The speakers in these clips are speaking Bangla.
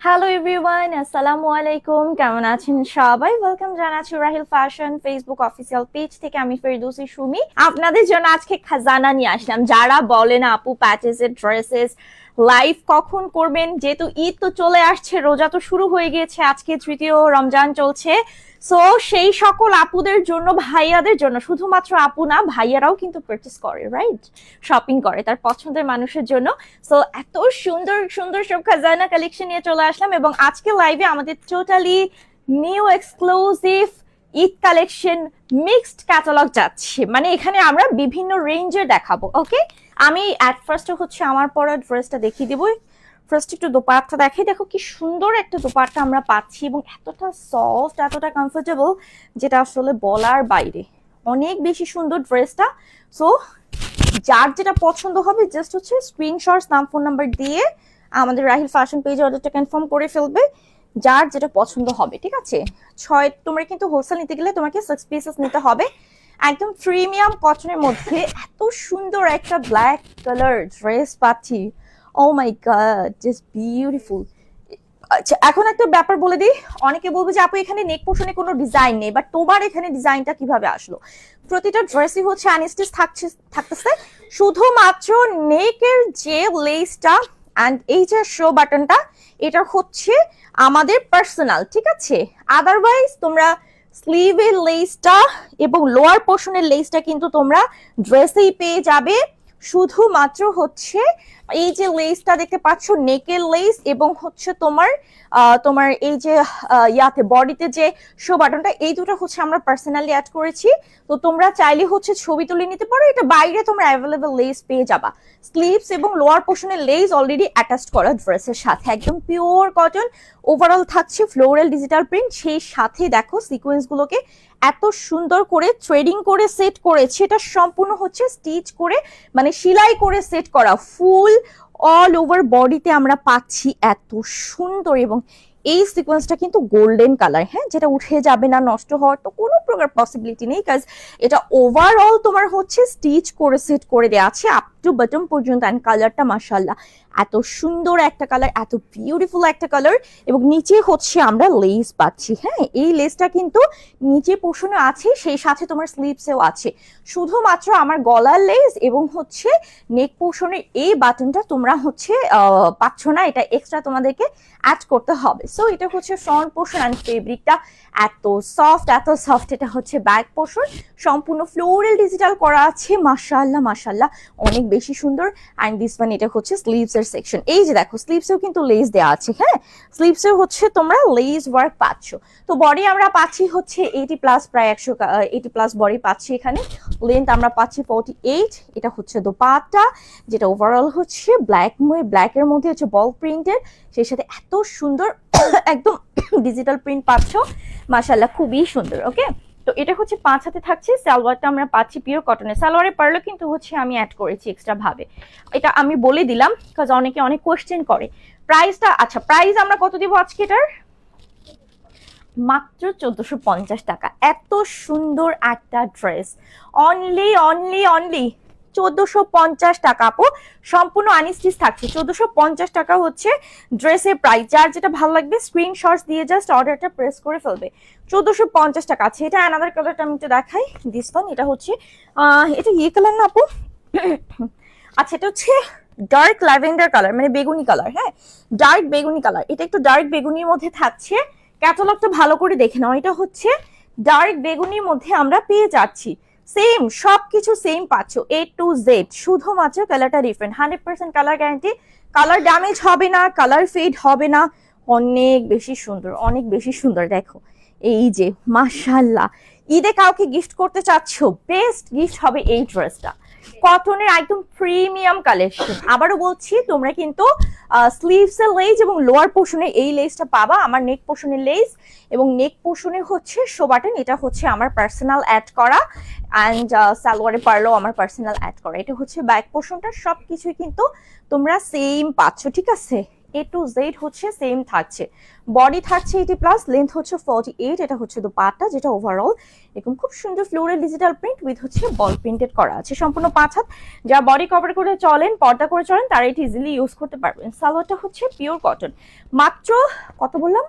হ্যালো এভরিওয়ান আসসালামু আলাইকুম কেমন আছেন সবাই? ওয়েলকাম জানাচ্ছি Rahil fashion Facebook official page থেকে আমি ফেরদৌসি সুমি আপনাদের জন্য আজকে খাজানা নিয়ে আসলাম। যারা বলেন আপু প্যাচেস এর ড্রেসেস লাইভ কখন করবেন? যেহেতু ঈদ তো চলে আসছে, রোজা তো শুরু হয়ে গিয়েছে, আজকে তৃতীয় রমজান চলছে। সো সেই সকল আপুদের জন্য, ভাইয়াদের জন্য, শুধুমাত্র আপু না, ভাইয়ারাও কিন্তু পারচেস করে রাইট শপিং করে তার পছন্দের মানুষের জন্য। সো এত সুন্দর সুন্দর সব খাজানা কালেকশন নিয়ে চলে আসলাম এবং আজকে লাইভে আমাদের totally new exclusive Eid collection mixed catalogue যাচ্ছে। মানে এখানে আমরা বিভিন্ন রেঞ্জের দেখাবো ওকে আমি অ্যাট ফার্স্ট হচ্ছে আমার পরা ড্রেসটা দেখিয়ে দিব ফার্স্ট একটু দোপাট্টা দেখে দেখো কি সুন্দর একটা দোপাট্টা আমরা পাচ্ছি এবং এতটা সফট এতটা কমফোর্টেবল যেটা আসলে বলার বাইরে। অনেক বেশি সুন্দর ড্রেসটা সো যার যেটা পছন্দ হবে জাস্ট হচ্ছে স্ক্রিনশটস নাম ফোন নাম্বার দিয়ে আমাদের রাহিল ফ্যাশন পেজে অর্ডারটা কনফার্ম করে ফেলবে, যার যেটা পছন্দ হবে, ঠিক আছে? ছয়, তোমরা কিন্তু হোলসেল নিতে গেলে তোমাকে সিক্স পিসেস নিতে হবে। একদম প্রিমিয়াম কটনের মধ্যে এত সুন্দর একটা ব্ল্যাক কালার ড্রেস পাচ্ছি। Oh my god just beautiful আচ্ছা এখন একটা ব্যাপার বলে দিই। অনেকে বলবে যে, আপু, এখানে নেক পোর্শনে কোনো ডিজাইন নেই বাট তোমার এখানে ডিজাইনটা কীভাবে আসলো? প্রতিটা ড্রেসই হচ্ছে আনিস্টিস থাকছে, থাকতেছে। শুধুমাত্র নেকের যে লেসটা অ্যান্ড এই যে শো বাটনটা এটা হচ্ছে আমাদের পার্সোনাল ঠিক আছে? আদারওয়াইজ তোমরা স্লিভের লেসটা এবং লোয়ার পোর্শনের লেসটা কিন্তু তোমরা ড্রেসেই পেয়ে যাবে। শুধুমাত্র হচ্ছে এই যে লেসটা দেখতে পাচ্ছ নেকের লেস এবং হচ্ছে তোমার তোমার এই যে ইয়াতে বডিতে যে শো বাটনটা এই দুটো হচ্ছে আমরা পার্সোনালি অ্যাড করেছি। তো তোমরা চাইলে হচ্ছে ছবি তুলে নিতে পারো। এটা বাইরে তোমরা অ্যাভেলেবল লেস পেয়ে যাবা। স্লিভস এবং লোয়ার পোর্শনের লেস অলরেডি অ্যাটাচ করা ড্রেসের সাথে। একদম পিওর কটন ওভারঅল থাকছে ফ্লোরাল ডিজিটাল প্রিন্ট সেই সাথে দেখো সিকোয়েন্স গুলোকে এত সুন্দর করে থ্রেডিং করে সেট করে সেটা সম্পূর্ণ হচ্ছে স্টিচ করে মানে সেলাই করে সেট করা। ফুল অল ওভার বডিতে আমরা পাচ্ছি এত সুন্দর এবং এই সিকোয়েন্সটা কিন্তু গোল্ডেন কালার হ্যাঁ? যেটা উঠে যাবে না, নষ্ট হওয়ার তো কোনো প্রকার পসিবিলিটি নেই কাজ এটা ওভারঅল তোমার হচ্ছে স্টিচ করে সেট করে দেওয়া আছে আপ টু বটম পর্যন্ত অ্যান্ড কালারটা মাসাল্লাহ এত সুন্দর একটা কালার এত বিউটিফুল একটা কালার এবং নিচে হচ্ছে আমরা লেস পাচ্ছি হ্যাঁ এই লেসটা কিন্তু নিচে পোষণে আছে, সেই সাথে তোমার স্লিপসেও আছে, শুধুমাত্র আমার গলার লেস এবং হচ্ছে নেক পোষণের এই বাটনটা তোমরা হচ্ছে পাচ্ছ না, এটা এক্সট্রা তোমাদেরকে অ্যাড করতে হবে সো এটা হচ্ছে ফ্রন্ট পোর্শন অ্যান্ড ফেব্রিকটা এত সফট এত সফট এটা হচ্ছে ব্যাক পোর্শন সম্পূর্ণ ফ্লোরাল ডিজিটাল করা আছে, মাশাআল্লাহ মাশাআল্লাহ। অনেক বেশি সুন্দর। অ্যান্ড দিস ওয়ান এটা হচ্ছে স্লিভস এর সেকশন এই যে দেখো স্লিভসেও কিন্তু লেস দেওয়া আছে হ্যাঁ? স্লিভসেও হচ্ছে তোমরা লেস ওয়ার্ক পাচ্ছ। তো বডি আমরা পাচ্ছি হচ্ছে এইটি প্লাস প্রায় একশো এইটি প্লাস বডি পাচ্ছি এখানে। লেন্থ আমরা পাচ্ছি ফোর্টি এইট এটা হচ্ছে দোপাট্টা, যেটা ওভারঅল হচ্ছে ব্ল্যাক ব্ল্যাক এর মধ্যে হচ্ছে বল প্রিন্টেড সেই সাথে এত সুন্দর, একদম ডিজিটাল প্রিন্ট পাচ্ছ। মাশাল্লাহ খুবই সুন্দর ওকে তো এটা হচ্ছে পাঁচ হাতে থাকছে, সালোয়ারটা আমরা পাচ্ছি পিওর কটনের সালোয়ারে পারলে কিন্তু হচ্ছে আমি অ্যাড করেছি এক্সট্রা ভাবে। এটা আমি বলে দিলাম বিকজ অনেকে অনেক কোয়েশ্চেন করে। প্রাইসটা আচ্ছা প্রাইস আমরা কত দিব আজকে এটার? মাত্র চোদ্দশো পঞ্চাশ টাকা। এত সুন্দর একটা ড্রেস অনলি অনলি অনলি চোদ্দশো পঞ্চাশ টাকা, আপু। সম্পূর্ণ আনিস্টিস থাকছে। চোদ্দশো পঞ্চাশ টাকা হচ্ছে ড্রেসের প্রাইস যার যেটা ভালো লাগবে স্ক্রিনশটস দিয়ে জাস্ট অর্ডারটা প্রেস করে ফেলবে। চোদ্দশো পঞ্চাশ টাকা আছে। এটা অ্যানাদার কালারটা আমি একটু দেখাই। দিস ওয়ান এটা হচ্ছে এটা ইয়ে কালার না, আপু? আচ্ছা এটা হচ্ছে ডার্ক ল্যাভেন্ডার কালার মানে বেগুনি কালার হ্যাঁ? ডার্ক বেগুনি কালার এটা একটু ডার্ক বেগুনির মধ্যে থাকছে। ক্যাটালগটা ভালো করে দেখে নাও। এটা হচ্ছে ডার্ক বেগুনির মধ্যে আমরা পেয়ে যাচ্ছি। সেম সবকিছু সেম পাচ্ছ এ টু জেড শুধুমাত্র কালারটা different hundred percent colour guarantee colour damage হবে না কালার ফেড হবে না, অনেক বেশি সুন্দর, অনেক বেশি সুন্দর, দেখো, এই যে মাসাল্লাহ ঈদে কাউকে গিফট করতে চাচ্ছ বেস্ট গিফট হবে এই ড্রেসটা কটনের একদম প্রিমিয়াম কালেকশন আবারও বলছি, তোমরা কিন্তু স্লিভস এর লেস এবং লোয়ার পোর্শনে এই লেসটা পাবা, আমার নেক পোর্শনের লেস এবং নেক পোর্শনে হচ্ছে শোবাটেন এটা হচ্ছে আমার পার্সোনাল অ্যাড করা। অ্যান্ড সালোয়ারে পারলেও আমার পার্সোনাল অ্যাড করা। এটা হচ্ছে ব্যাক পোর্শনটা সব কিছুই কিন্তু তোমরা সেম পাচ্ছ, ঠিক আছে? এ টু জেড হচ্ছে সেম থাকছে। বডি থাকছে এইটি প্লাস লেন্থ হচ্ছে ফর্টি এইট এটা হচ্ছে দোপাট্টা, যেটা ওভারঅল এরকম খুব সুন্দর ফ্লোরাল ডিজিটাল প্রিন্ট উইথ হচ্ছে বল প্রিন্টেড করা আছে। সম্পূর্ণ পাঁচ হাত, যা বডি কভার করে চলেন, পর্দা করে চলেন, তারা এটি ইজিলি ইউজ করতে পারবেন। সালোয়ারটা হচ্ছে পিওর কটন মাত্র কত বললাম?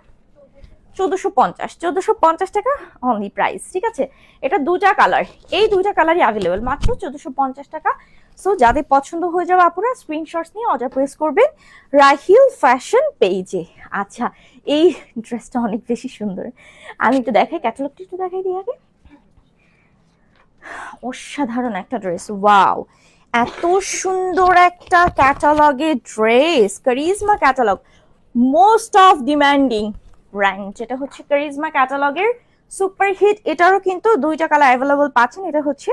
চোদ্দোশো পঞ্চাশ। চোদ্দোশো পঞ্চাশ টাকা অনলি প্রাইস ঠিক আছে? এটা দুটা কালার এই দুইটা কালারই অ্যাভেলেবেল মাত্র চোদ্দোশো পঞ্চাশ টাকা সো যাদের পছন্দ হয়ে যাবে আপুরা স্ক্রিনশটস নিয়ে অর্ডার প্রেস করবেন রাহিল ফ্যাশন পেজে আচ্ছা এই ড্রেসটা অনেক বেশি সুন্দর। আমি একটু দেখাই ক্যাটালগটা একটু দেখাই দিই আগে। অসাধারণ একটা ড্রেস ওয়াও এত সুন্দর একটা ক্যাটালগের dress Charizma catalogue most of demanding brand যেটা হচ্ছে কারিজমা ক্যাটালগের সুপার হিট এটারও কিন্তু দুইটা কালার অ্যাভেলেবল পাচ্ছেন, এটা হচ্ছে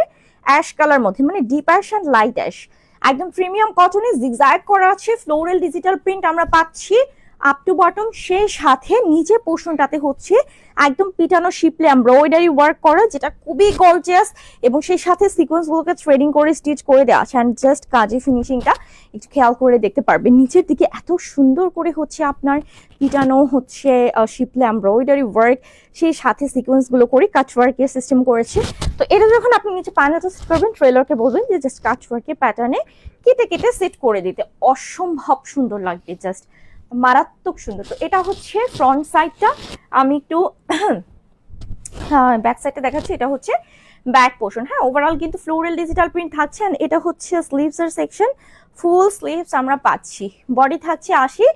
অ্যাশ কালার মধ্যে মানে deep ash and light ash একদম প্রিমিয়াম কটনে জিগজ্যাগ করা আছে ফ্লোরাল ডিজিটাল প্রিন্ট আমরা পাচ্ছি। আপ টু বটম সেই সাথে নিচে পোর্শনটাতে হচ্ছে একদম পিটানো শিপলে এমব্রয়ডারি ওয়ার্ক করা, যেটা খুবই গর্জিয়াস এবং সেই সাথে সিকোয়েন্সগুলোকে থ্রেডিং করে স্টিচ করে দেওয়া আছে। অ্যান্ড জাস্ট কাজে ফিনিশিংটা একটু খেয়াল করে দেখতে পারবেন। নিচের দিকে এত সুন্দর করে হচ্ছে আপনার পিটানো হচ্ছে শিপলে এমব্রয়ডারি ওয়ার্ক সেই সাথে সিকোয়েন্সগুলো করে কাচ ওয়ার্কের সিস্টেম করেছে। তো এটা যখন আপনি নিচে প্যানেলটা সেট করবেন ট্রেলারকে বলবেন যে জাস্ট কাচ ওয়ার্কের প্যাটার্নে কেটে কেটে সেট করে দিতে। অসম্ভব সুন্দর লাগবে জাস্ট মারাত্মক সুন্দর। তো এটা হচ্ছে ফ্রন্ট সাইডটা আমি একটু ব্যাক সাইডটা দেখাচ্ছি। এটা হচ্ছে ব্যাক পোর্শন হ্যাঁ ওভারঅল কিন্তু ফ্লোরাল ডিজিটাল প্রিন্ট থাকছে এটা হচ্ছে স্লিভস এর সেকশন ফুল স্লিভস আমরা পাচ্ছি। বডি থাকছে আশি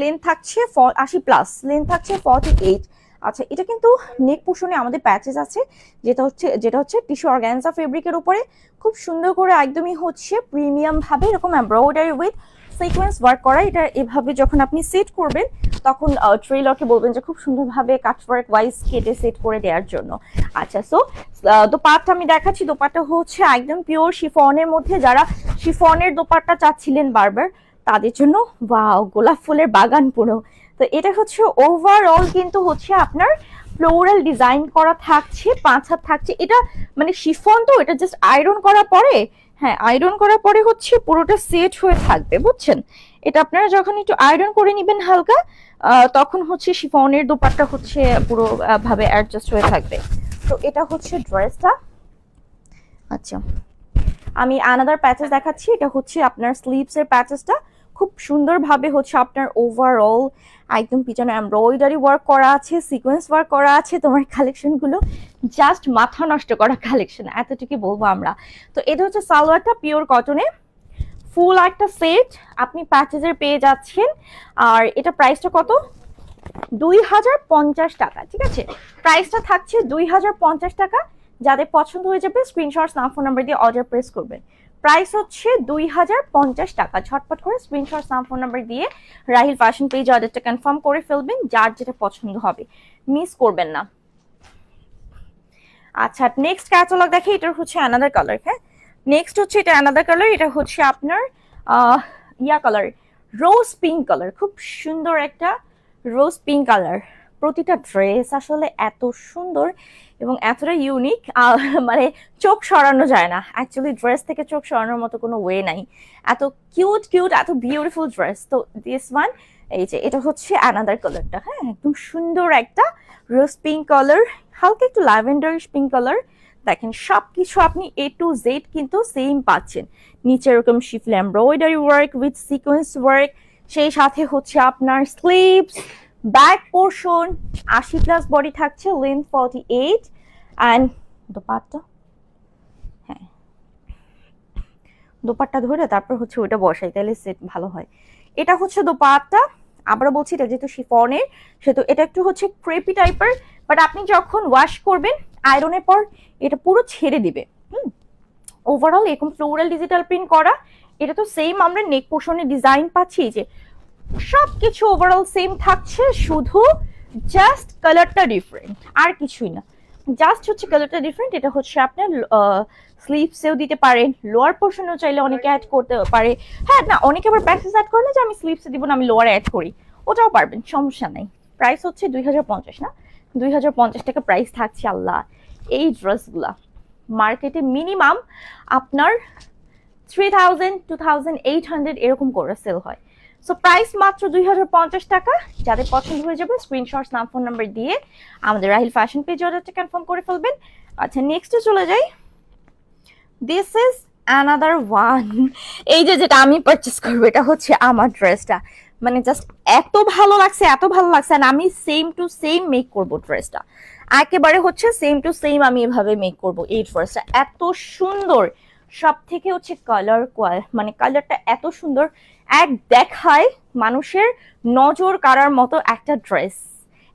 লেন্থ থাকছে আশি প্লাস লেন্থ থাকছে ফর্টি এইট আচ্ছা এটা কিন্তু নেক পোর্শনে আমাদের প্যাচেস আছে। যেটা হচ্ছে যেটা হচ্ছে টিস্যু অর্গ্যানজা ফেব্রিকের উপরে। খুব সুন্দর করে একদমই হচ্ছে প্রিমিয়াম ভাবে এরকম এমব্রয়ডারি উইথ সিকোয়েন্স ওয়ার্ক করা, এটা এভাবে যখন আপনি সেট করবেন, তখন ট্রেলরকে বলবেন যে খুব সুন্দরভাবে কাট ওয়ার্ক ওয়াইজ কেটে সেট করে দেওয়ার জন্য। আচ্ছা সো দোপাট্টা আমি দেখাচ্ছি। দোপাট্টা হচ্ছে একদম পিওর শিফনের মধ্যে যারা শিফনের দোপাট্টা চাচ্ছিলেন বারবার, তাদের জন্য ওয়াও গোলাপ ফুলের বাগান পুরো। তো এটা হচ্ছে ওভারঅল কিন্তু হচ্ছে আপনার ফ্লোরাল ডিজাইন করা থাকছে, পাঁচ হাত থাকছে। এটা মানে শিফন তো, এটা জাস্ট আয়রন করার পরে হ্যাঁ আয়রন করার পরে হচ্ছে পুরোটা সেট হয়ে থাকবে, বুঝছেন? এটা আপনারা যখন একটু আয়রন করে নেবেন হালকা তখন হচ্ছে শিফনের দোপাট্টা হচ্ছে পুরো ভাবে অ্যাডজাস্ট হয়ে থাকবে। তো এটা হচ্ছে ড্রেসটা আচ্ছা আমি আনাদার প্যাচেস দেখাচ্ছি, এটা হচ্ছে আপনার স্লিভসের প্যাচেসটা খুব সুন্দরভাবে হচ্ছে আপনার ওভারঅল একদম পিছনে এমব্রয়ডারি ওয়ার্ক করা আছে সিকোয়েন্স ওয়ার্ক করা আছে, তোমার কালেকশনগুলো জাস্ট মাথা নষ্ট করা কালেকশন এতটুকু বলব আমরা। তো এটা হচ্ছে সালোয়ারটা পিওর কটনে ফুল একটা সেট আপনি প্যাচেজের পেয়ে যাচ্ছেন। আর এটা প্রাইসটা কত? দুই হাজার পঞ্চাশ টাকা, ঠিক আছে? প্রাইসটা থাকছে দুই হাজার পঞ্চাশ টাকা। যাদের পছন্দ হয়ে যাবে স্ক্রিনশট না ফোন নাম্বার দিয়ে অর্ডার প্রেস করবেন। প্রাইস হচ্ছে দুই হাজার পঞ্চাশ টাকা। ঝটপট করে স্ক্রিনশট নাম ফোন নাম্বার দিয়ে রাহিল ফ্যাশন পেজ অর্ডারটা কনফার্ম করে ফেলবেন, যার যেটা পছন্দ হবে। মিস করবেন না। আচ্ছা নেক্সট ক্যাটালগ দেখে এটা হচ্ছে অ্যানাদার কালার হ্যাঁ? নেক্সট হচ্ছে এটা অ্যানাদার কালার এটা হচ্ছে আপনার yeah colour rose pink colour খুব সুন্দর একটা রোজ পিঙ্ক কালার প্রতিটা ড্রেস আসলে এত সুন্দর। এবং এতটা ইউনিক মানে চোখ সরানো যায় না। অ্যাকচুয়ালি ড্রেস থেকে চোখ সরানোর মতো কোনো ওয়ে নাই। এত কিউট কিউট এত বিউটিফুল ড্রেস তো দিস ওয়ান এই যে, এটা হচ্ছে অ্যানাদার কালারটা হ্যাঁ একদম সুন্দর একটা রোজ পিঙ্ক কালার হালকা একটু ল্যাভেন্ডারিশ পিঙ্ক কালার দেখেন সব কিছু আপনি এ টু জেড কিন্তু সেম পাচ্ছেন। নিচে এরকম শিফল embroidery work with sequence work সেই সাথে হচ্ছে আপনার স্লিভস ব্যাক পোর্শন আশি প্লাস বডি থাকছে length forty eight and dupatta? হ্যাঁ। দোপাট্টা ধরে তারপর হচ্ছে ওইটা বসাই, তাহলে সেট ভালো হয়। এটা হচ্ছে দোপাট্টা। আবার বলছি, এটা যেহেতু শিফনের, সেহেতু এটা একটু হচ্ছে ক্রেপি টাইপের বাট আপনি যখন ওয়াশ করবেন আয়রনের পর, এটা পুরো ছেড়ে দিবে। হুম? ওভারঅল এরকম ফ্লোরাল ডিজিটাল প্রিন্ট করা, এটা তো সেম আমরা নেক পোর্শনে ডিজাইন পাচ্ছি যে সব কিছু ওভারঅল সেম থাকছে, শুধু জাস্ট কালারটা ডিফারেন্ট আর কিছুই না। জাস্ট হচ্ছে কালারটা ডিফারেন্ট এটা হচ্ছে আপনার স্লিভসেও দিতে পারেন লোয়ার পোর্শনেও চাইলে অনেকে অ্যাড করতে পারে। হ্যাঁ না, অনেকে আবার প্যাকেজ অ্যাড করে না যে আমি স্লিভসে দিব না, আমি লোয়ারে অ্যাড করি। ওটাও পারবেন, সমস্যা নাই। প্রাইস হচ্ছে দুই হাজার পঞ্চাশ, না? দুই হাজার পঞ্চাশ টাকা প্রাইস থাকছে, আল্লাহ। এই ড্রেসগুলা মার্কেটে মিনিমাম আপনার three thousand two thousand eight hundred এরকম করে সেল হয়। সো প্রাইস মাত্র দুই হাজার পঞ্চাশ টাকা। যাদের পছন্দ হয়ে যাবে স্ক্রিনশট নাম ফোন নাম্বার দিয়ে আমাদের রাহিল ফ্যাশন পেজ অর্ডারটা কনফার্ম করে ফেলবেন। আচ্ছা নেক্সটে চলে যাই। দিস ইজ অ্যানাদার ওয়ান এই যে যেটা আমি পারচেস করব, এটা হচ্ছে আমার ড্রেসটা মানে জাস্ট এত ভালো লাগছে, এত ভালো লাগছে আর আমি সেম টু সেম মেক করব ড্রেসটা একেবারে হচ্ছে সেম টু সেম আমি এভাবে মেক করব এই ড্রেসটা এত সুন্দর। সব থেকে হচ্ছে কালার কোয়াল মানে কালারটা এত সুন্দর। এক দেখায় মানুষের নজর কাড়ার মতো একটা ড্রেস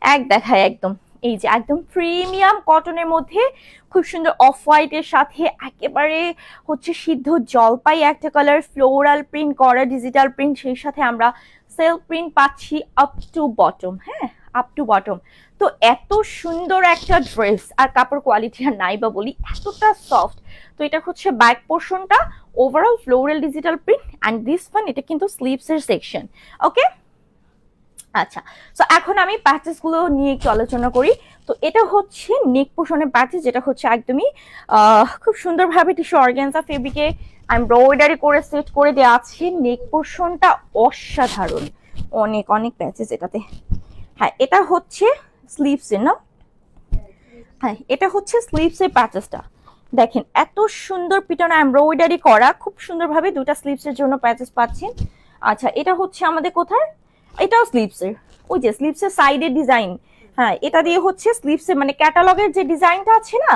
এক দেখায় একদম। এই যে একদম প্রিমিয়াম কটনের মধ্যে খুব সুন্দর অফ হোয়াইটের সাথে একেবারে হচ্ছে সিদ্ধ জলপাই একটা কালার ফ্লোরাল প্রিন্ট করা ডিজিটাল প্রিন্ট সেই সাথে আমরা সেল প্রিন্ট পাচ্ছি আপ টু বটম হ্যাঁ? আপ টু বটম তো এত সুন্দর একটা ড্রেস আর কাপড় কোয়ালিটি আর নাই বা বলি, এতটা সফট তো এটা হচ্ছে ব্যাক পোর্শনটা overall floral digital print and this one এটা কিন্তু স্লিভসের সেকশন ওকে আচ্ছা সো এখন আমি প্যাচেসগুলো নিয়ে একটু আলোচনা করি। তো এটা হচ্ছে নেক পোষণের প্যাচেস যেটা হচ্ছে একদমই খুব সুন্দরভাবে টিস্যু অর্গ্যানজা ফেব্রিকে এমব্রয়ডারি করে সেট করে দেওয়া আছে। নেক পোর্শনটা অসাধারণ। অনেক অনেক প্যাচেস এটাতে। হ্যাঁ এটা হচ্ছে স্লিভসের না হ্যাঁ এটা হচ্ছে স্লিভসের প্যাচেসটা দেখেন এত সুন্দর পিটানো এমব্রয়ডারি করা খুব সুন্দরভাবে দুটা স্লিভসের জন্য প্যাচেস পাচ্ছেন। আচ্ছা এটা হচ্ছে আমাদের কোথায়? এটাও স্লিভসের ওই যে স্লিভসের সাইডের ডিজাইন হ্যাঁ এটা দিয়ে হচ্ছে স্লিভসের মানে ক্যাটালগের যে ডিজাইনটা আছে না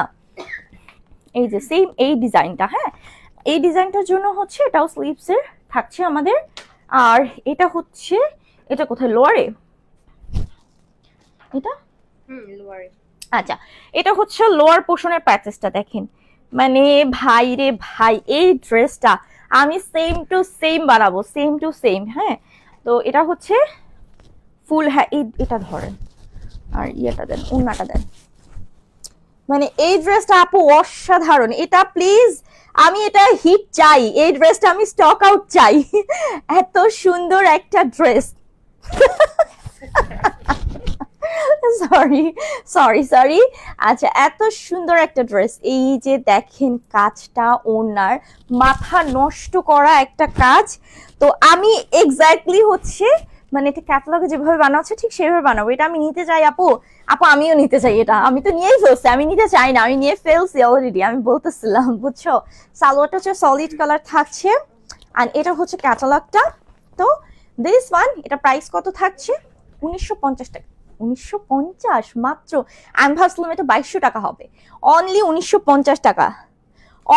এই যে সেম এই ডিজাইনটা হ্যাঁ? এই ডিজাইনটার জন্য হচ্ছে এটাও স্লিভসের থাকছে আমাদের। আর এটা হচ্ছে এটা কোথায়? লোয়ারে এটা? হুম লোয়ারে আচ্ছা এটা হচ্ছে লোয়ার পোর্শনের প্যাচেসটা দেখেন। মানে ভাই রে ভাই, এই ড্রেসটা আমি সেম টু সেম বানাবো সেম টু সেম হ্যাঁ? তো এটা হচ্ছে ফুল হ্যাঁ এটা ধরেন। আর ইয়েটা দেন উন্নাটা দেন। মানে এই ড্রেসটা আপু অসাধারণ। এটা প্লিজ আমি এটা হিট চাই। এই ড্রেসটা আমি স্টক আউট চাই। এত সুন্দর একটা ড্রেস সরি সরি সরি আচ্ছা এত সুন্দর একটা ড্রেস এই যে দেখেন কাজটা ওনার, মাথা নষ্ট করা একটা কাজ। তো আমি এক্স্যাক্টলি হচ্ছে মানে এটা ক্যাটালগে যেভাবে বানানো হচ্ছে ঠিক সেভাবে বানাবো। এটা আমি নিতে চাই, আপু। আপু, আমিও নিতে চাই এটা। আমি তো নিয়েই ফেলছি। আমি নিতে চাই না। আমি নিয়ে ফেলছি অলরেডি আমি বলতেছিলাম, বুঝছ? সালোয়ারটা হচ্ছে সলিড কালার থাকছে। আর এটা হচ্ছে ক্যাটালগটা তো দিস ওয়ান এটা প্রাইস কত থাকছে? উনিশশো পঞ্চাশ টাকা। উনিশশো পঞ্চাশ মাত্র আমি ভাবছিলাম এটা বাইশশো টাকা হবে। অনলি উনিশশো পঞ্চাশ টাকা।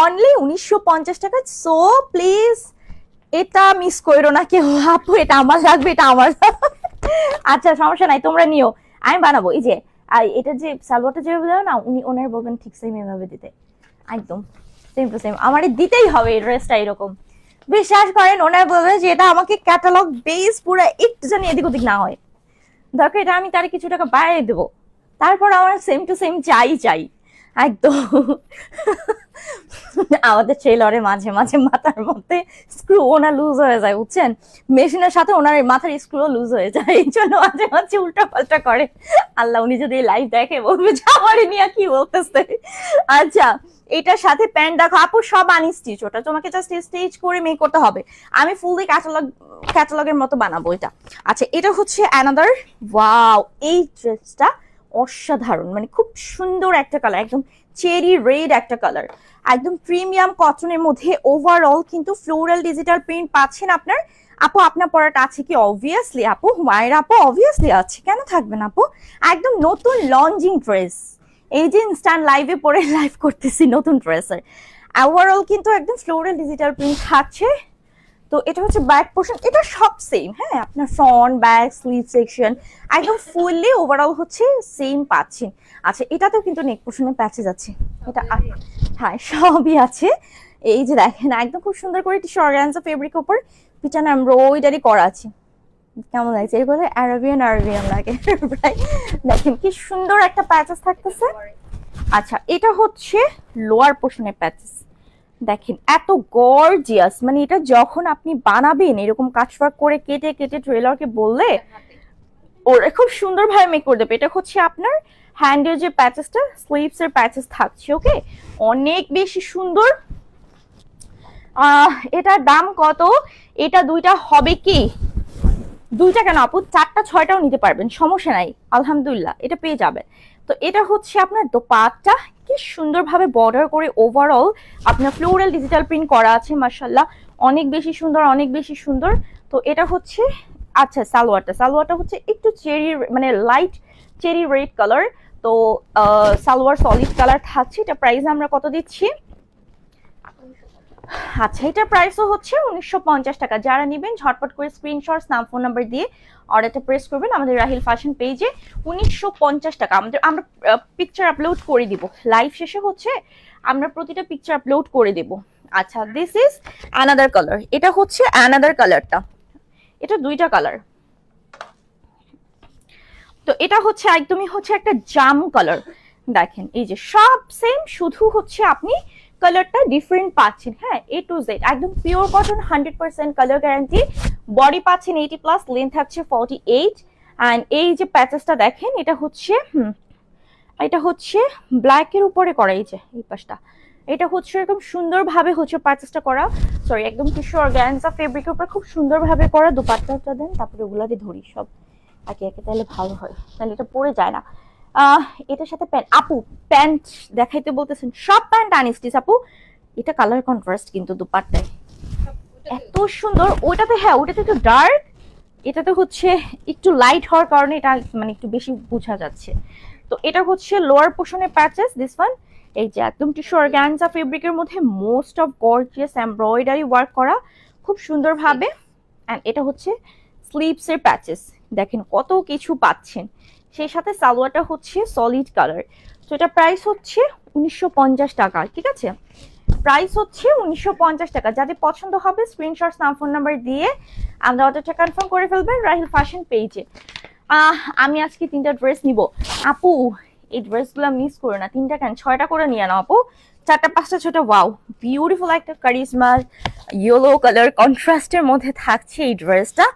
অনলি উনিশশো পঞ্চাশ টাকা। সো প্লিজ এটা মিস করো না কেউ। আপু, এটা আমার লাগবে, এটা আমার আচ্ছা সমস্যা নাই, তোমরা নিও। আমি বানাবো। এই যে এটা যে সালোয়ারটা যেভাবে দেবো না, উনি ওনার বলবেন ঠিক সেম এভাবে দিতে। একদম সেম টু সেম আমার দিতেই হবে এই ড্রেসটা এরকম। বিশ্বাস করেন, ওনার বলবেন যে, এটা আমাকে ক্যাটালগ বেস পুরো একটু জানি এদিক ওদিক না হয়। দরকার এটা আমি তার কিছু টাকা বাড়িয়ে দেবো। তারপর আমার সেম টু সেম চাই চাই একদম। আমাদের ট্রেলরে মাঝে মাঝে মাথার মধ্যে স্ক্রু ওনার লুজ হয়ে যায়, বুঝছেন? মেশিনের সাথে ওনার মাথার স্ক্রু লুজ হয়ে যায়। এই জন্য মাঝে মাঝে উল্টা পাল্টা করে। আল্লাহ, উনি যদি লাইভ দেখে বলবে, যে আমারই নিয়ে কি বলতেছে? আচ্ছা এটার সাথে প্যান্ট দেখো, আপু, সব আনি স্টিচ ওটা তোমাকে জাস্ট স্টিচ করে মেক করতে হবে। আমি ফুললি ক্যাটালগ ক্যাটালগের মতো বানাবো এটা। আচ্ছা এটা হচ্ছে অ্যানাদার ওয়াও এই ড্রেসটা অসাধারণ মানে খুব সুন্দর একটা কালার একদম চেরি রেড একটা কালার একদম প্রিমিয়াম কটনের মধ্যে ওভারঅল কিন্তু ফ্লোরাল ডিজিটাল প্রিন্ট পাচ্ছেন আপনার। আপু, আপনার পরাটা আছে কি? অবভিয়াসলি আপু, মায়ের আপু অবভিয়াসলি আছে। কেন থাকবেন আপু? একদম নতুন লঞ্জিং ড্রেস এই যে ইনস্ট্যান্ট লাইভে পরে লাইভ করতেছি নতুন ড্রেসের ওভারঅল কিন্তু একদম ফ্লোরাল ডিজিটাল প্রিন্ট থাকছে তো এটা হচ্ছে ব্যাক পোর্শন এটা সব সেম হ্যাঁ? আপনার ফ্রন্ট ব্যাক স্লিভ সেকশন একদম ফুললি ওভারঅল হচ্ছে সেম পাচ্ছেন আচ্ছা এটাতেও কিন্তু নেক পোর্শনে প্যাচে যাচ্ছে এটা হ্যাঁ সবই আছে। এই যে দেখেন, একদম খুব সুন্দর করে টিস্যু অর্গানজা ফেব্রিক ওপর পিছনে এমব্রয়ডারি করা আছে। কেমন লাগছে? এগুলো অ্যারাবিয়ান আরবিয়ান লাগে। দেখেন কি সুন্দর একটা প্যাচেস থাকতেছে। আচ্ছা এটা হচ্ছে লোয়ার পোর্শনের প্যাচেস দেখেন, এত গর্জিয়াস মানে এটা যখন আপনি বানাবেন, এরকম কাটওয়ার্ক করে কেটে কেটে ট্রেলারকে বললে, ওরা খুব সুন্দরভাবে মেক করে দেবে। এটা হচ্ছে আপনার হ্যান্ডের যে প্যাচেসটা স্লিভস এর প্যাচেস থাকছে ওকে অনেক বেশি সুন্দর। এটার দাম কত? এটা দুইটা হবে কি? দুইটা কেন আপু? চারটা, ছয়টাও নিতে পারবেন, সমস্যা নাই, আলহামদুলিল্লাহ, এটা পেয়ে যাবেন। তো এটা হচ্ছে আপনার দোপাট্টা, কি সুন্দরভাবে বর্ডার করে ওভারঅল আপনার ফ্লোরাল ডিজিটাল প্রিন্ট করা আছে মার্শাল্লাহ অনেক বেশি সুন্দর, অনেক বেশি সুন্দর। তো এটা হচ্ছে আচ্ছা সালোয়ারটা সালোয়ারটা হচ্ছে একটু চেরি মানে লাইট চেরি রেড কালার তো সালোয়ার সলিড কালার থাকছে, এটা প্রাইস আমরা কত দিচ্ছি? আচ্ছা এটার প্রাইসও হচ্ছে উনিশশো পঞ্চাশ টাকা। যারা নেবেন, ঝটপট করে স্ক্রিনশট নাম ফোন নাম্বার দিয়ে অর্ডারটা প্রেস করবেন আমাদের রাহিল ফ্যাশন পেজে উনিশশো পঞ্চাশ টাকা। আমাদের আমরা পিকচার আপলোড করে দিব। লাইভ শেষে হচ্ছে আমরা প্রতিটা পিকচার আপলোড করে দেব। আচ্ছা দিস ইজ অ্যানাদার কালার এটা হচ্ছে অ্যানাদার কালারটা এটা দুইটা কালার তো এটা হচ্ছে একদমই হচ্ছে একটা জাম কালার দেখেন, এই যে সব সেম শুধু হচ্ছে আপনি কালারটা ডিফারেন্ট পাচ্ছেন হ্যাঁ? এ টু জেড একদম pure cotton hundred percent colour guarantee body পাচ্ছেন এইটি প্লাস লেন্থ থাকছে ফর্টি এইট অ্যান্ড এই যে প্যাচেসটা দেখেন, এটা হচ্ছে এটা হচ্ছে ব্ল্যাকের উপরে করা, এই যে, এই পাশটা। এটা হচ্ছে এরকম সুন্দরভাবে হচ্ছে পার্চেসটা করা। সরি একদম টিস্যু অর্গ্যানজা ফেব্রিকের উপর খুব সুন্দরভাবে করা। দুপাট্টাটা দেন, তারপরে ওগুলাতে ধরি, সব একে একে, তাহলে ভালো হয়। তাহলে এটা পরে যায় না। এটার সাথে প্যান্ট আপু, প্যান্ট দেখাইতে বলতেছেন, সব প্যান্ট আনিস্টিস আপু। এটা কালার কন্ট্রাস্ট কিন্তু দুপাট্টায়। এত সুন্দর ওটাতে হ্যাঁ ওটাতে একটু ডার্ক এটাতে হচ্ছে একটু লাইট হওয়ার কারণে এটা মানে একটু বেশি বোঝা যাচ্ছে। তো এটা হচ্ছে লোয়ার পোর্শনের প্যাচেস দিস ওয়ান এই যে একদম টিস্যু অর্গ্যানজা ফেব্রিকের মধ্যে most of gorgeous embroidery work করা। খুব সুন্দরভাবে। অ্যান্ড এটা হচ্ছে স্লিপসের প্যাচেস দেখেন কত কিছু পাচ্ছেন। সেই সাথে সালোয়ারটা হচ্ছে সলিড কালার তো এটা প্রাইস হচ্ছে উনিশশো পঞ্চাশ টাকা, ঠিক আছে? প্রাইস হচ্ছে উনিশশো পঞ্চাশ টাকা। যাদের পছন্দ হবে স্ক্রিনশট নাম ফোন নাম্বার দিয়ে আমরা অর্ডারটা কনফার্ম করে ফেলবেন রাহিল ফ্যাশন পেজে আমি আজকে তিনটা ড্রেস নিব। আপু, এই ড্রেসগুলো মিস করো না। তিনটা কেন? ছয়টা করে নিয়ে নাও আপু। চারটা, পাঁচটা ছটা ওয়াও বিউটিফুল একটা কারিজমা ইয়েলো কালার কন্ট্রাস্টের মধ্যে থাকছে এই ড্রেসটা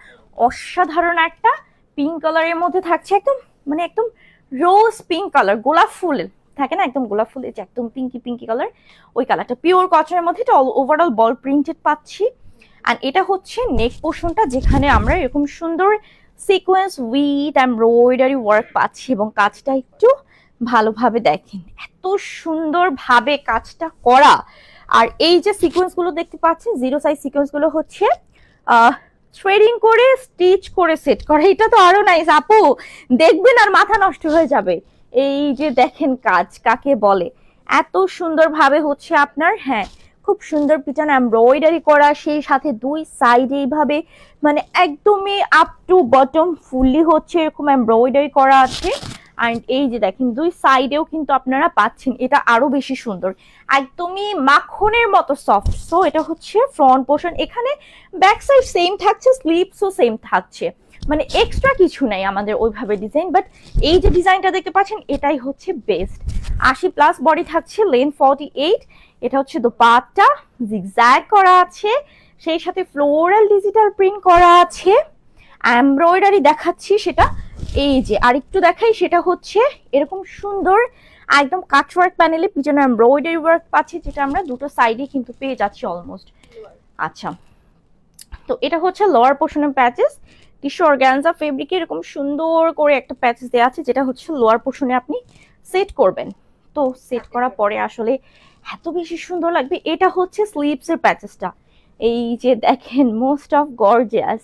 অসাধারণ একটা পিঙ্ক কালারের মধ্যে থাকছে, একদম মানে একদম রোজ পিঙ্ক কালার গোলাপ ফুল, থাকে না? একদম গোলাপ ফুলের যে একদম পিঙ্কি পিঙ্কি কালার ওই কালারটা পিওর কটনের মধ্যে, এটা ওভারঅল বল প্রিন্টেড পাচ্ছি। আর এটা হচ্ছে নেক পোর্শনটা যেখানে আমরা এরকম সুন্দর সিকোয়েন্স উইথ এমব্রয়ডারি ওয়ার্ক পাচ্ছি এবং কাজটা একটু ভালোভাবে দেখেন। এত সুন্দরভাবে কাজটা করা। আর এই যে সিকোয়েন্সগুলো দেখতে পাচ্ছেন জিরো সাইজ সিকোয়েন্সগুলো হচ্ছে থ্রেডিং করে স্টিচ করে সেট করা। এটা তো আরও নাইস আপু, দেখবেন আর মাথা নষ্ট হয়ে যাবে। এই যে দেখেন কাজ, কাকে বলে? এত সুন্দর ভাবে হচ্ছে আপনার হ্যাঁ খুব সুন্দর পিছনে এমব্রয়ডারি করা, সেই সাথে দুই সাইডে এইভাবে মানে একদমই আপ টু বটম ফুললি হচ্ছে এরকম এমব্রয়ডারি করা আছে। অ্যান্ড এই যে দেখেন, দুই সাইডেও কিন্তু আপনারা পাচ্ছেন। এটা আরও বেশি সুন্দর। একদমই মাখনের মতো সফট সো এটা হচ্ছে ফ্রন্ট পোর্শন এখানে ব্যাক সাইড সেম থাকছে স্লিপসও সেম থাকছে। মানে এক্সট্রা কিছু নাই আমাদের ওইভাবে ডিজাইন বাট এই যে ডিজাইনটা দেখতে পাচ্ছেন, এটাই হচ্ছে বেস্ট আশি প্লাস বডি থাকছে লেন ফর্টি এইট এটা হচ্ছে দোপাট্টা জিগজ্যাগ করা আছে। সেই সাথে ফ্লোরাল ডিজিটাল প্রিন্ট করা আছে। এমব্রয়ডারি দেখাচ্ছি সেটা। এই যে আরেকটু দেখাই, সেটা হচ্ছে এরকম সুন্দর একদম কাটওয়ার্ক প্যানেলে পিছনে এমব্রয়ডারি ওয়ার্ক পাচ্ছি, যেটা আমরা দুটো সাইডে কিন্তু পেয়ে যাচ্ছি অলমোস্ট আচ্ছা। তো এটা হচ্ছে লোয়ার পোর্শনের প্যাচেস টিস্যু অর্গ্যানজা ফেব্রিকে এরকম সুন্দর করে একটা প্যাচেস দেওয়া আছে, যেটা হচ্ছে লোয়ার পোর্শনে আপনি সেট করবেন। তো সেট করার পরে আসলে এত বেশি সুন্দর লাগবে। এটা হচ্ছে স্লিপসের প্যাচেসটা এই যে দেখেন most of gorgeous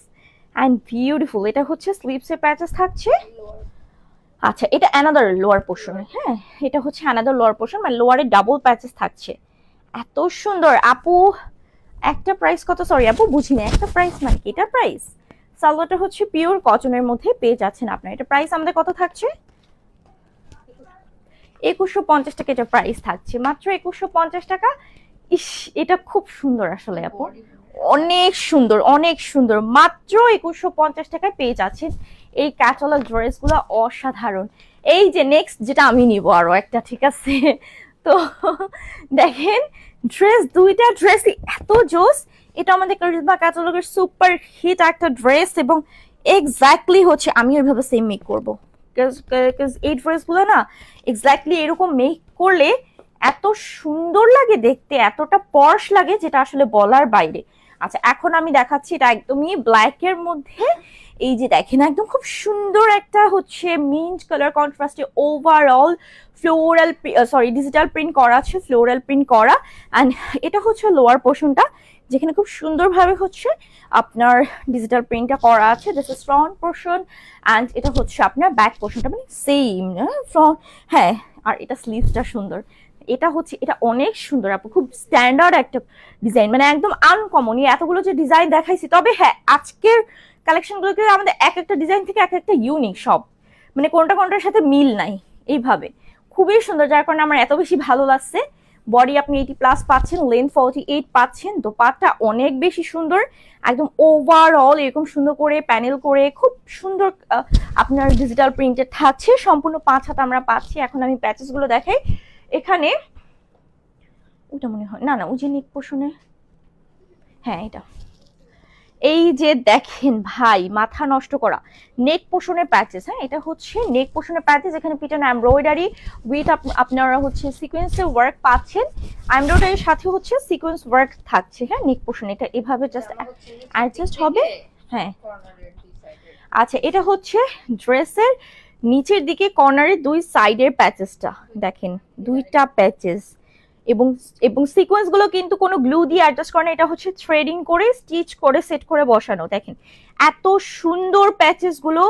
and beautiful এটা হচ্ছে স্লিপসের প্যাচেস থাকছে। আচ্ছা এটা অ্যানাদার লোয়ার পোর্শন হ্যাঁ? এটা হচ্ছে অ্যানাদার লোয়ার পোর্শন মানে লোয়ারে ডাবল প্যাচেস থাকছে। এত সুন্দর। আপু, একটা প্রাইস কত? সরি আপু, বুঝিনি। একটা প্রাইস মানে কি? এটা প্রাইস সালোয়ারটা হচ্ছে পিওর কটনের মধ্যে পেয়ে যাচ্ছেন আপনার। এটা প্রাইস আমাদের কত থাকছে? একুশশো পঞ্চাশ টাকা এটা প্রাইস থাকছে। মাত্র একুশশো পঞ্চাশ টাকা? ইস, এটা খুব সুন্দর আসলে, আপু। অনেক সুন্দর অনেক সুন্দর। মাত্র একুশশো পঞ্চাশ টাকায় পেয়ে যাচ্ছেন এই ক্যাটালগ ড্রেসগুলো অসাধারণ। এই যে নেক্সট যেটা আমি নিব আরও একটা, ঠিক আছে? তো দেখেন ড্রেস দুইটা ড্রেস এত জোস। এটা আমাদের কারিজমা ক্যাটালগের সুপার হিট একটা ড্রেস এবং এক্স্যাক্টলি হচ্ছে আমি ওইভাবে সেম মেক করব। এই ড্রেসগুলো না এক্স্যাক্টলি এরকম মেক করলে এত সুন্দর লাগে দেখতে, এতটা পর্শ লাগে যেটা আসলে বলার বাইরে। আচ্ছা এখন আমি দেখাচ্ছি এটা একদমই ব্ল্যাক এর মধ্যে। এই যে দেখেন, একদম খুব সুন্দর একটা হচ্ছে mint colour কন্ট্রাস্টে overall floral sorry digital print করা আছে ফ্লোরাল প্রিন্ট করা। অ্যান্ড এটা হচ্ছে লোয়ার পোর্শনটা যেখানে খুব সুন্দরভাবে হচ্ছে আপনার ডিজিটাল প্রিন্টটা করা আছে। This is front portion and এটা হচ্ছে আপনার ব্যাক পোর্শনটা মানে সেম ফ্রন্ট হ্যাঁ আর এটা স্লিভসটা সুন্দর। এটা হচ্ছে, এটা অনেক সুন্দর আপু, খুব স্ট্যান্ডার্ড একটা ডিজাইন মানে একদম আনকমন এতগুলো যে ডিজাইন দেখাইছি, তবে হ্যাঁ আজকের কালেকশনগুলোকে আমাদের এক একটা ডিজাইন থেকে এক একটা ইউনিক সব মানে কোনটা কোনটার সাথে মিল নাই, এইভাবে। খুবই সুন্দর, যার কারণে আমার এত বেশি ভালো লাগছে। বডি আপনি এইটি প্লাস পাচ্ছেন লেন্থ ফর্টি এইট পাচ্ছেন তো পাটটা অনেক বেশি সুন্দর, একদম ওভারঅল এরকম সুন্দর করে প্যানেল করে, খুব সুন্দর আপনার ডিজিটাল প্রিন্টেড থাকছে, সম্পূর্ণ পাঁচ হাত আমরা পাচ্ছি। এখন আমি প্যাচেসগুলো দেখাই। এখানে ওটা মনে হয় না না ওই যে নেক পোষণে হ্যাঁ এটা। এই যে দেখেন ভাই মাথা নষ্ট করা নেক পোষণের প্যাচেস হ্যাঁ এটা হচ্ছে নেক পোষণের প্যাচেস এখানে পিটানো এমব্রয়ডারি উইথ আপনারা হচ্ছে সিকোয়েন্সের ওয়ার্ক পাচ্ছেন। এমব্রয়ডারির সাথে হচ্ছে সিকোয়েন্স ওয়ার্ক থাকছে হ্যাঁ নেক পোষণ এটা এভাবে জাস্ট অ্যাডজাস্ট হবে হ্যাঁ। আচ্ছা এটা হচ্ছে ড্রেসের নিচের দিকে কর্নারের দুই সাইডের প্যাচেসটা দেখেন, দুইটা প্যাচেস এবং এবং সিকোয়েন্সগুলো কিন্তু কোনো গ্লু দিয়ে অ্যাডজাস্ট করে না, এটা হচ্ছে থ্রেডিং করে স্টিচ করে সেট করে বসানো, দেখেন। এত সুন্দর প্যাচেসগুলো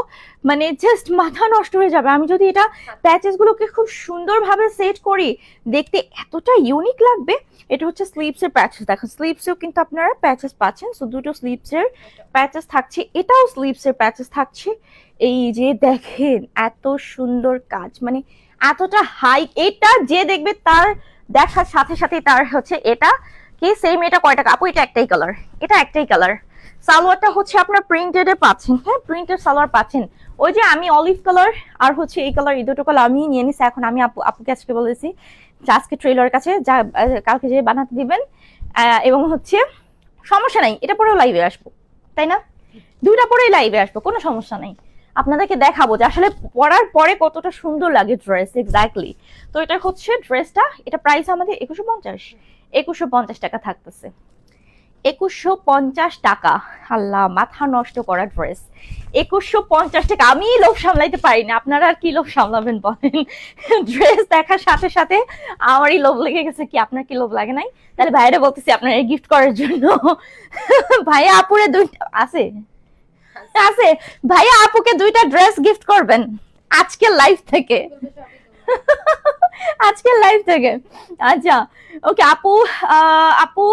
মানে জাস্ট মাথা নষ্ট হয়ে যাবে। আমি যদি এটা প্যাচেস গুলোকে খুব সুন্দরভাবে সেট করি দেখতে এতটা ইউনিক লাগবে। এটা হচ্ছে স্লিপস এর প্যাচেস দেখো স্লিপসেও কিন্তু আপনারা প্যাচেস পাচ্ছেন। সো দুটো স্লিপস এর প্যাচেস থাকছে। এটাও স্লিপস এর প্যাচেস থাকছে। এই যে দেখেন এত সুন্দর কাজ। মানে এতটা হাই এটা যে দেখবে তার দেখার সাথে সাথে তার হচ্ছে এটা। কি? সেম এটা কয় টাকা? আপু এটা একটাই কালার এটা একটাই কালার সালোয়ারটা হচ্ছে আপনার প্রিন্টেড পাচ্ছেন হ্যাঁ? প্রিন্টেড সালোয়ার পাচ্ছেন। ওই যে আমি অলিভ কালার আর হচ্ছে এই কালার এই দুটো কালার আমি নিয়ে নিছি। এখন আমি আপু, আপুকে আজকে বলেছি আজকে ট্রেলার কাছে যা কালকে যে বানাতে দিবেন এবং হচ্ছে সমস্যা নাই, এটা পরেও লাইভে আসব, তাই না? দুইটা পরেই লাইভে আসব, কোনো সমস্যা নাই। আপনাদেরকে দেখাবো যে আসলে পরার পরে কতটা সুন্দর লাগে ড্রেস এক্স্যাক্টলি তো এটা হচ্ছে ড্রেসটা এটা প্রাইস আমাদের একুশো পঞ্চাশ একুশো পঞ্চাশ টাকা থাকতেছে। একুশশো পঞ্চাশ টাকা। আল্লাহ, মাথা নষ্ট করা ড্রেস একুশশো পঞ্চাশ টাকা আমি লোভ সামলাইতে পারি না। আপনারা আর কি লোভ সামলাবেন বলেন? ড্রেস দেখার সাথে সাথে আমারই লোভ লেগে গেছে কি, আপনার কি লোভ লাগে নাই? তাহলে ভাইরা বলতেছি আপনার গিফট করার জন্য। ভাইয়া আপুরে দুইটা আছে? আছে। ভাইয়া আপুকে দুইটা ড্রেস গিফট করবেন। আজকের লাইফ থেকে। আজকের লাইফ থেকে। আচ্ছা ওকে আপু আপু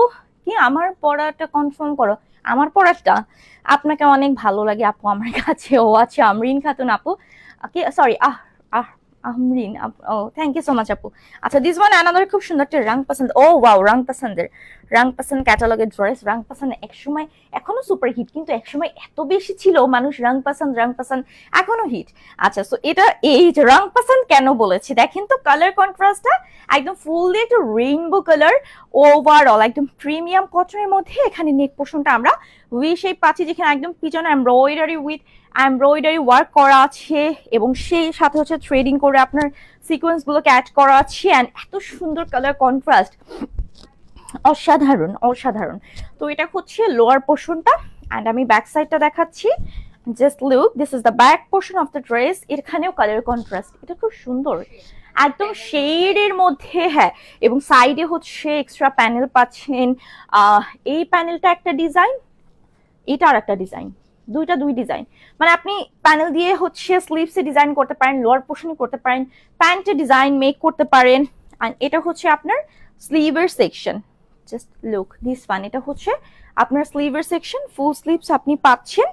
কি আমার পড়াটা কনফার্ম করো? আমার পড়াটা আপনাকে অনেক ভালো লাগে আপু, আমার কাছে। ও আছে আমরিন খাতুন আপু। কি sorry ah ah Amrin oh thank you so much আপু। আচ্ছা দিস ওয়ান আনাদার খুব সুন্দর একটা রং পছন্দ। ও ওয়াও রং পছন্দের। রং পছন্দ ক্যাটালগের ড্রেস রং পছন্দ একসময় এখনও সুপার হিট কিন্তু একসময় এত বেশি ছিল মানুষ রং পছন্দ রং পছন্দ, এখনও হিট আচ্ছা সো এটা, এই যে রং পছন্দ কেন বলেছি? দেখেন তো কালার কন্ট্রাস্টটা একদম ফুললি একটা রেইনবো কালার ওভারঅল একদম প্রিমিয়াম কটনের মধ্যে এখানে নেক পোর্শনটা আমরা উই শেপ পাচ্ছি, যেখানে একদম পিছনে এমব্রয়ডারি উইথ এমব্রয়ডারি ওয়ার্ক করা আছে এবং সেই সাথে হচ্ছে থ্রেডিং করে আপনার সিকোয়েন্স গুলোকে অ্যাড করা আছে অ্যান্ড এত সুন্দর কালার কন্ট্রাস্ট অসাধারণ অসাধারণ। তো এটা হচ্ছে লোয়ার পোর্শনটা অ্যান্ড আমি ব্যাক সাইডটা দেখাচ্ছি। Just look this is the back portion of the dress এখানেও কালার কন্ট্রাস্ট এটা খুব সুন্দর। একদম শেডের মধ্যে হ্যাঁ এবং সাইডে হচ্ছে এক্সট্রা প্যানেল পাচ্ছেন। এই প্যানেলটা একটা ডিজাইন এটা আর একটা ডিজাইন দুইটা দুই ডিজাইন মানে আপনি প্যানেল দিয়ে হচ্ছে স্লিভসে ডিজাইন করতে পারেন লোয়ার পোর্শনে করতে পারেন প্যান্টে ডিজাইন মেক করতে পারেন। আর এটা হচ্ছে আপনার স্লিভের section just look this one এটা হচ্ছে আপনার স্লিভের সেকশন ফুল স্লিভস আপনি পাচ্ছেন।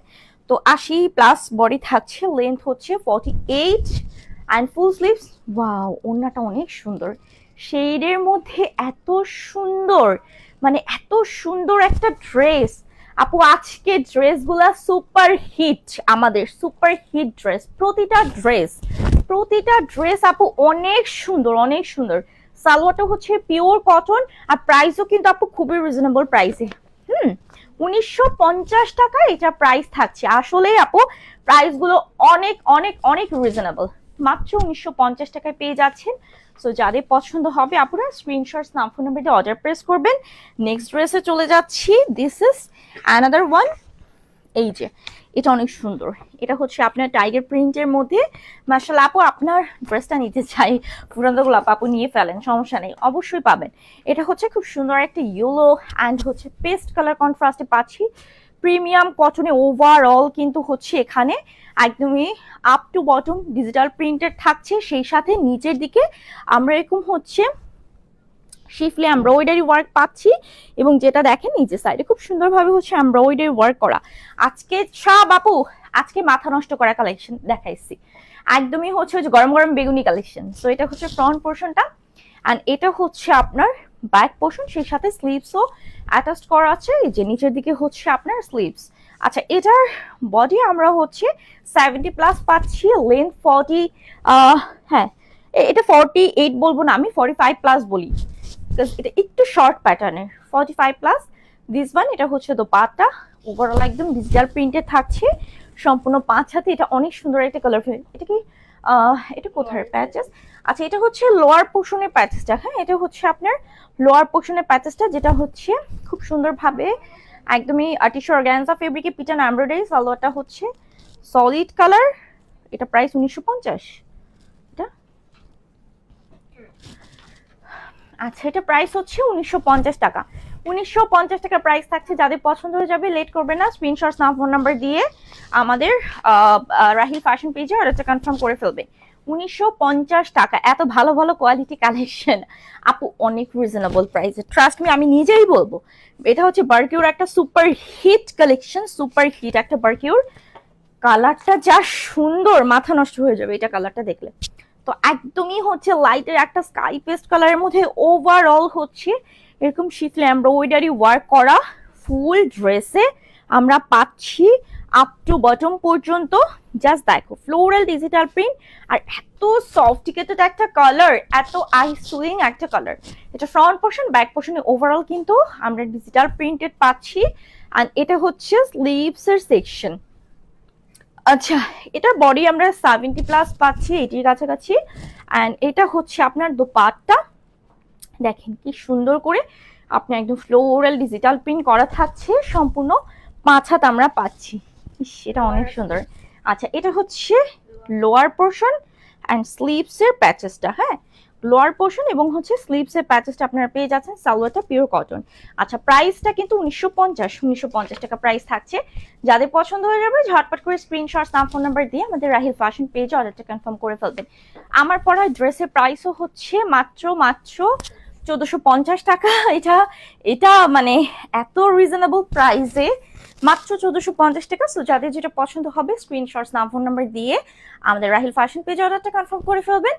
তো আশি প্লাস বডি থাকছে লেন্থ হচ্ছে forty eight and full sleeves wow ওড়নাটা অনেক সুন্দর। শেডের মধ্যে এত সুন্দর মানে এত সুন্দর একটা ড্রেস আপু, আজকে ড্রেসগুলা সুপার হিট আমাদের, সুপার হিট ড্রেস, প্রতিটা ড্রেস প্রতিটা ড্রেস আপু অনেক সুন্দর অনেক সুন্দর। সালোয়ারটা হচ্ছে পিওর কটন আর প্রাইসও কিন্তু আপু খুবই রিজনেবল প্রাইসে হুম, উনিশশো পঞ্চাশ টাকা এটা প্রাইস থাকছে। আসলে আপু প্রাইসগুলো অনেক অনেক অনেক রিজনেবল মাত্র উনিশশো পঞ্চাশ টাকায় পেয়ে যাচ্ছেন। সো যাদের পছন্দ হবে আপনারা স্ক্রিনশট নাম ফোন নাম্বার দিয়ে অর্ডার প্রেস করবেন নেক্সট ড্রেসে চলে যাচ্ছি। দিস ইজ অ্যানাদার ওয়ান এই যে, এটা অনেক সুন্দর। এটা হচ্ছে আপনার টাইগার প্রিন্টের মধ্যে। মার্শাল আপু, আপনার ড্রেসটা নিতে চাই। পুরান্দগুলো আপু নিয়ে ফেলেন, সমস্যা নেই, অবশ্যই পাবেন। এটা হচ্ছে খুব সুন্দর একটা ইয়েলো অ্যান্ড হচ্ছে পেস্ট কালার কন্ট্রাস্টে পাচ্ছি। প্রিমিয়াম কটনে ওভারঅল কিন্তু হচ্ছে এখানে একদমই up to bottom digital printed থাকছে। সেই সাথে নিচের দিকে আমরা এরকম হচ্ছে শিফলে এমব্রয়ডারি ওয়ার্ক পাচ্ছি এবং যেটা দেখেন নিচের সাইডে খুব সুন্দরভাবে হচ্ছে এমব্রয়ডারি ওয়ার্ক করা। আজকে সব বাপু, আজকে মাথা নষ্ট করা কালেকশন দেখাইছি। একদমই হচ্ছে গরম গরম বেগুনি কালেকশন সো এটা হচ্ছে ফ্রন্ট পোর্শনটা অ্যান্ড এটা হচ্ছে আপনার ব্যাক পোর্শন সেই সাথে স্লিভসও অ্যাটাচ করা আছে। এই যে নিচের দিকে হচ্ছে আপনার স্লিভস আচ্ছা এটার বডি আমরা হচ্ছে সেভেন্টি প্লাস পাচ্ছি লেন্থ ফর্টি হ্যাঁ এটা ফর্টি এইট বলব না আমি ফর্টি ফাইভ প্লাস বলি এটা একটু শর্ট প্যাটার্নের forty five plus this one এটা হচ্ছে দোপাট্টা। ওভারঅল একদম ডিজিটাল প্রিন্টে থাকছে। সম্পূর্ণ পাঁচ হাতে, এটা অনেক সুন্দর একটা কালার এটা কি এটা কোথায়? প্যাচেস আচ্ছা এটা হচ্ছে লোয়ার পোর্শনের প্যাচেসটা হ্যাঁ? এটা হচ্ছে আপনার লোয়ার পোর্শনের প্যাচেসটা যেটা হচ্ছে খুব সুন্দরভাবে একদমই আর্টিশ অর্গ্যানজা ফেব্রিকে পিটান এমব্রয়ডারি সালোয়ারটা হচ্ছে সলিড কালার এটা প্রাইস উনিশশো পঞ্চাশ। এটা? আচ্ছা এটা প্রাইস হচ্ছে উনিশশো পঞ্চাশ টাকা। উনিশশো পঞ্চাশ টাকা প্রাইস থাকছে। যাদের পছন্দ হয়ে যাবে লেট করবে না। স্ক্রিনশট না ফোন নাম্বার দিয়ে আমাদের রাহিল ফ্যাশন পেজে অর্ডারটা কনফার্ম করে ফেলবে। উনিশশো পঞ্চাশ টাকা, এত ভালো ভালো কোয়ালিটি কালেকশন আপু, অনেক রিজনেবল প্রাইসে ট্রাস্ট মি আমি নিজেই বলব। এটা হচ্ছে বার্কিউর একটা super hit collection super hit একটা বার্কিউর কালারটা যা সুন্দর, মাথা নষ্ট হয়ে যাবে এটা কালারটা দেখলে। তো একদমই হচ্ছে লাইটের একটা স্কাই পেস্ট কালারের মধ্যে ওভারঅল হচ্ছে এরকম শীতলে এমব্রয়ডারি ওয়ার্ক করা ফুল ড্রেসে আমরা পাচ্ছি আপ টু বটম পর্যন্ত। জাস্ট দেখো ফ্লোরাল ডিজিটাল প্রিন্ট আর এত সফটিকেটেড একটা কালার এত আই সুইং একটা কালার এটা ফ্রন্ট পোর্শন ব্যাক পোর্শনে ওভারঅল কিন্তু আমরা ডিজিটাল প্রিন্টেড পাচ্ছি। আর এটা হচ্ছে স্লিভস এর সেকশন আচ্ছা এটা বডি আমরা সেভেন্টি প্লাস পাচ্ছি এটির কাছাকাছি। অ্যান্ড এটা হচ্ছে আপনার দোপাট্টা। দেখেন কি সুন্দর করে আপনি একদম ফ্লোরাল ডিজিটাল প্রিন্ট করা থাকছে, সম্পূর্ণ পাঁচ হাত আমরা পাচ্ছি। এটা অনেক সুন্দর। আচ্ছা এটা হচ্ছে লোয়ার পোর্শন অ্যান্ড স্লিভসের প্যাচেসটা হ্যাঁ? লোয়ার পোর্শন এবং হচ্ছে স্লিভসের প্যাচেসটা আপনারা পেয়ে যাচ্ছেন সালোয়ারটা পিওর কটন আচ্ছা প্রাইসটা কিন্তু উনিশশো পঞ্চাশ উনিশশো পঞ্চাশ টাকা প্রাইস থাকছে। যাদের পছন্দ হয়ে যাবে, ঝটপট করে স্ক্রিনশট নাম ফোন নাম্বার দিয়ে আমাদের রাহিল ফ্যাশন পেজে অর্ডারটা কনফার্ম করে ফেলবেন। আমার পরা ড্রেসের প্রাইসও হচ্ছে মাত্র মাত্র চোদ্দোশো পঞ্চাশ টাকা। এটা এটা মানে এত রিজনেবল প্রাইসে মাত্র চোদ্দোশো পঞ্চাশ টাকা। সো যাদের যেটা পছন্দ হবে স্ক্রিনশটস নাম ফোন নাম্বার দিয়ে আমাদের রাহিল ফ্যাশন পেজে অর্ডারটা কনফার্ম করে ফেলবেন।